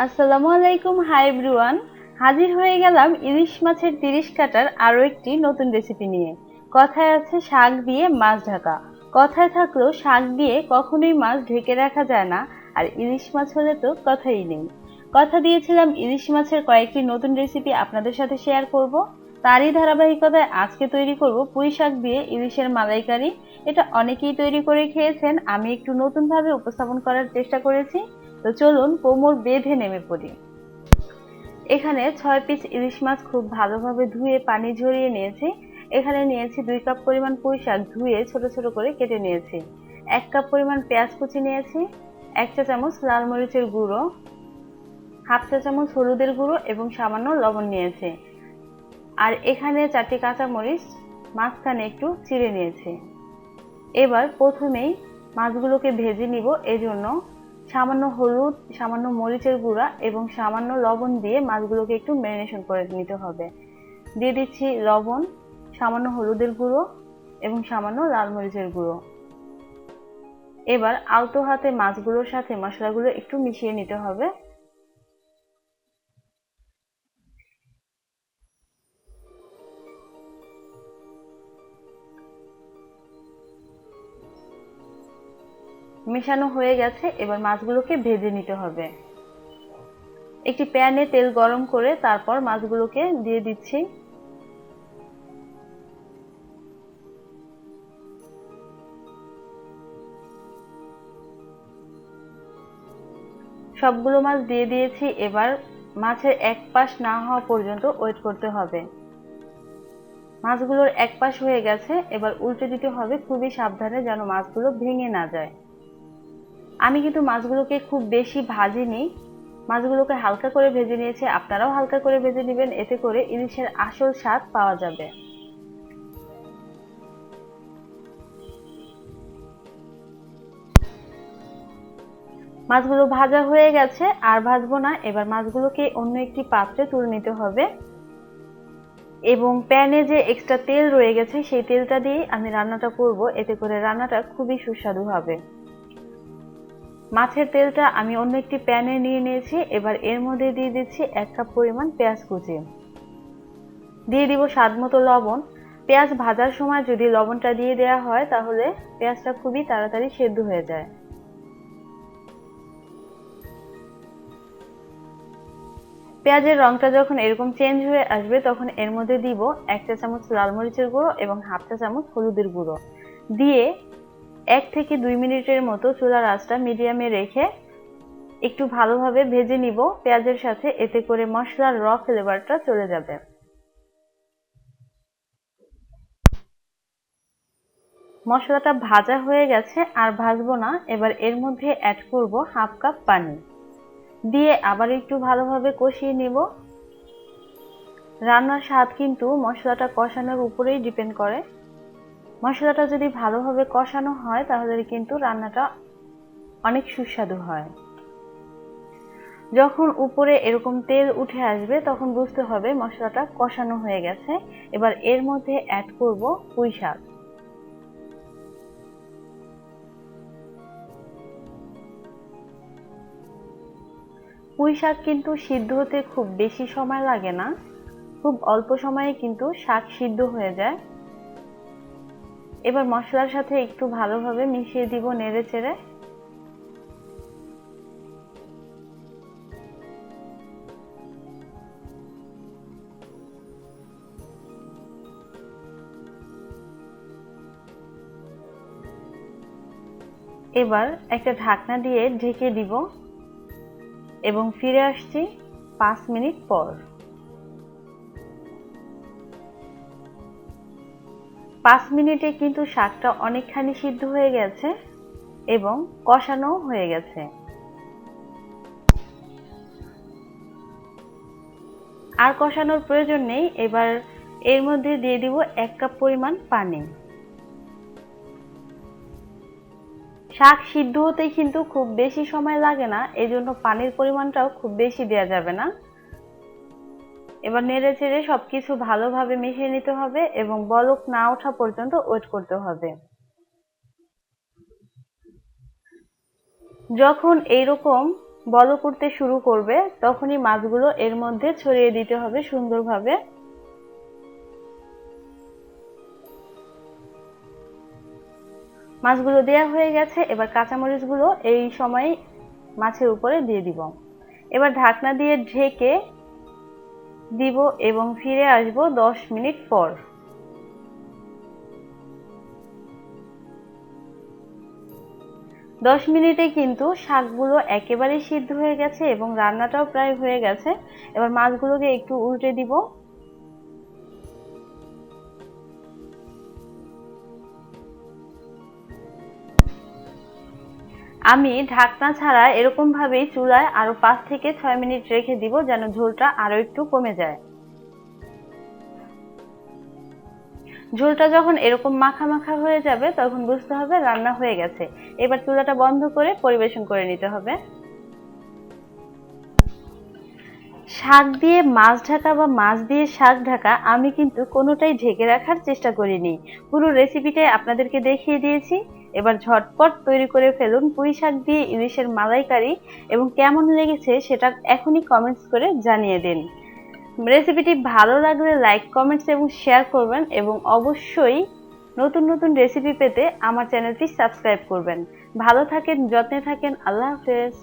আসসালামু আলাইকুম, hi everyone. হাজির হয়ে গেলাম ইলিশ মাছের তিরিশ কাটার আরও একটি নতুন রেসিপি নিয়ে। কথায় আছে শাক দিয়ে মাছ ঢাকা। কথায় থাকলেও শাক দিয়ে কখনোই মাছ ঢেকে রাখা যায় না, আর ইলিশ মাছ হলে তো কথাই নেই। কথা দিয়েছিলাম ইলিশ মাছের কয়েকটি নতুন রেসিপি আপনাদের সাথে শেয়ার করব। তারই ধারাবাহিকতায় আজকে তৈরি করব পুঁই শাক দিয়ে ইলিশের মালাইকারি। এটা অনেকেই তৈরি করে খেয়েছেন, আমি একটু নতুনভাবে উপস্থাপন করার চেষ্টা করেছি। তো চলুন কোমর বেঁধে নেমে পড়ি। এখানে ছয় পিস ইলিশ মাছ খুব ভালোভাবে ধুয়ে পানি ঝরিয়ে নিয়েছি। এখানে নিয়েছি দুই কাপ পরিমাণ পুঁই শাক ধুয়ে ছোট ছোট করে কেটে নিয়েছি। এক কাপ পরিমাণ পেঁয়াজ কুচি নিয়েছি, এক চা চামচ লাল মরিচের গুঁড়ো, হাফ চা চামচ হলুদের গুঁড়ো এবং সামান্য লবণ নিয়েছি। আর এখানে চারটি কাঁচামরিচ মাঝখানে একটু চিড়ে নিয়েছি। এবার প্রথমেই মাছগুলোকে ভেজে নিব এজন্য সামান্য হলুদ, সামান্য মরিচের গুঁড়া এবং সামান্য লবণ দিয়ে মাছগুলোকে একটু ম্যারিনেশন করে নিতে হবে। দিয়ে দিচ্ছি লবণ, সামান্য হলুদের গুঁড়ো এবং সামান্য লাল মরিচের গুঁড়ো। এবার আলতো হাতে মাছগুলোর সাথে মশলাগুলো একটু মিশিয়ে নিতে হবে। মেশানো হয়ে গেছে, এবার মাছগুলোকে ভেজে নিতে হবে। একটি প্যানে তেল গরম করে তারপর মাছগুলোকে দিয়ে দিচ্ছি। সবগুলো মাছ দিয়ে দিয়েছি, এবার মাছের এক পাশ না হওয়া পর্যন্ত ওয়েট করতে হবে। মাছগুলোর এক পাশ হয়ে গেছে, এবার উল্টে দিতে হবে, খুবই সাবধানে যেন মাছগুলো ভেঙে না যায়। আমি কিন্তু মাছগুলোকে খুব বেশি ভাজিনি। মাছগুলোকে হালকা করে ভেজে নিয়েছি। আপনারাও হালকা করে ভেজে নেবেন। এতে করে ইলিশের আসল স্বাদ পাওয়া যাবে। মাছগুলো ভাজা হয়ে গেছে। আর ভাজবো না। এবার মাছগুলোকে অন্য একটি পাত্রে তুলে নিতে হবে। এবং প্যানে যে এক্সট্রা তেল রয়ে গেছে, সেই তেলটা দিয়ে আমি রান্নাটা করব। এতে করে রান্নাটা খুবই সুস্বাদু হবে। মাছের তেলটা আমি অন্য একটি প্যানে নিয়ে নিয়েছি, এবার এর মধ্যে দিয়ে দিচ্ছি এক কাপ পরিমাণ পেঁয়াজ কুচি। দিয়ে দিব স্বাদ মতো লবণ। পেঁয়াজ ভাজার সময় যদি লবণটা দিয়ে দেওয়া হয়, তাহলে পেঁয়াজটা খুবই তাড়াতাড়ি সেদ্ধ হয়ে যায়। পেঁয়াজের রংটা যখন এরকম চেঞ্জ হয়ে আসবে, তখন এর মধ্যে দিব এক চা চামচ লাল মরিচের গুঁড়ো এবং হাফ চা চামচ হলুদের গুঁড়ো। দিয়ে এক থেকে দুই মিনিটের মতো চুলার আঁচটা মিডিয়ামে রেখে একটু ভালোভাবে ভেজে নিব। পেঁয়াজের সাথে এতে করে মশলার র ফ্লেভারটা চলে যাবে। মশলাটা ভাজা হয়ে গেছে, আর ভাজবো না। এবার এর মধ্যে অ্যাড করব হাফ কাপ পানি। দিয়ে আবার একটু ভালোভাবে কষিয়ে নিব। রান্নার স্বাদ কিন্তু মশলাটা কষানোর উপরেই ডিপেন্ড করে। মশলাটা যদি ভালোভাবে কষানো হয়, তাহলে কিন্তু রান্নাটা অনেক সুস্বাদু হয়। যখন উপরে এরকম তেল উঠে আসবে, তখন বুঝতে হবে মশলাটা কষানো হয়ে গেছে। এবার এর মধ্যে অ্যাড করব পুঁই শাক। পুঁই শাক কিন্তু সিদ্ধ হতে খুব বেশি সময় লাগে না। খুব অল্প সময়ে কিন্তু শাক সিদ্ধ হয়ে যায়। এবার মশলার সাথে একটু ভালোভাবে মিশিয়ে দিব নেড়ে চেড়ে। এবার একটা ঢাকনা দিয়ে ঢেকে দিব এবং ফিরে আসছি পাঁচ মিনিট পর। পাঁচ মিনিটে কিন্তু শাকটা অনেকখানি সিদ্ধ হয়ে গেছে এবং কষানো হয়ে গেছে। আর কষানোর প্রয়োজন নেই, এবার এর মধ্যে দিয়ে দিব এক কাপ পরিমাণ পানি। শাক সিদ্ধ হতে কিন্তু খুব বেশি সময় লাগে না এই জন্য পানির পরিমাণটাও খুব বেশি দেওয়া যাবে না। এবার নেড়ে চেড়ে সবকিছু ভালোভাবে মিশিয়ে নিতে হবে এবং বলক না ওঠা পর্যন্ত ওয়েট করতে হবে। যখন এইরকম বল করতে শুরু করবে, তখনই মাছগুলো এর মধ্যে ছড়িয়ে দিতে হবে সুন্দরভাবে। মাছগুলো দেওয়া হয়ে গেছে, এবার কাঁচামরিচগুলো এই সময় মাছের উপরে দিয়ে দিব। এবার ঢাকনা দিয়ে ঢেকে দিব এবং ফিরে আসব দশ মিনিট পর। দশ মিনিটে কিন্তু শাকগুলো একেবারে সিদ্ধ হয়ে গেছে এবং রান্নাটাও প্রায় হয়ে গেছে। এবার মাছগুলোকে একটু উল্টে দিব। আমি ঢাকনা ছাড়া এরকমভাবেই চুলায় আরও পাঁচ থেকে ছয় মিনিট রেখে দিব যেন ঝোলটা আরও একটু কমে যায়। ঝোলটা যখন এরকম মাখা মাখা হয়ে যাবে, তখন বুঝতে হবে রান্না হয়ে গেছে। এবার চুলাটা বন্ধ করে পরিবেশন করে নিতে হবে। শাক দিয়ে মাছ ঢাকা বা মাছ দিয়ে শাক ঢাকা আমি কিন্তু কোনোটাই ঢেকে রাখার চেষ্টা করিনি। পুরো রেসিপিটাই আপনাদেরকে দেখিয়ে দিয়েছি। এবার ঝটপট তৈরি করে ফেলুন পুঁই শাক দিয়ে ইলিশের মালাইকারি এবং কেমন লেগেছে সেটা এখনই কমেন্টস করে জানিয়ে দিন। রেসিপিটি ভালো লাগলে লাইক কমেন্টস এবং শেয়ার করবেন এবং অবশ্যই নতুন নতুন রেসিপি পেতে আমার চ্যানেলটি সাবস্ক্রাইব করবেন। ভালো থাকেন, যত্নে থাকেন, আল্লাহ হাফেজ।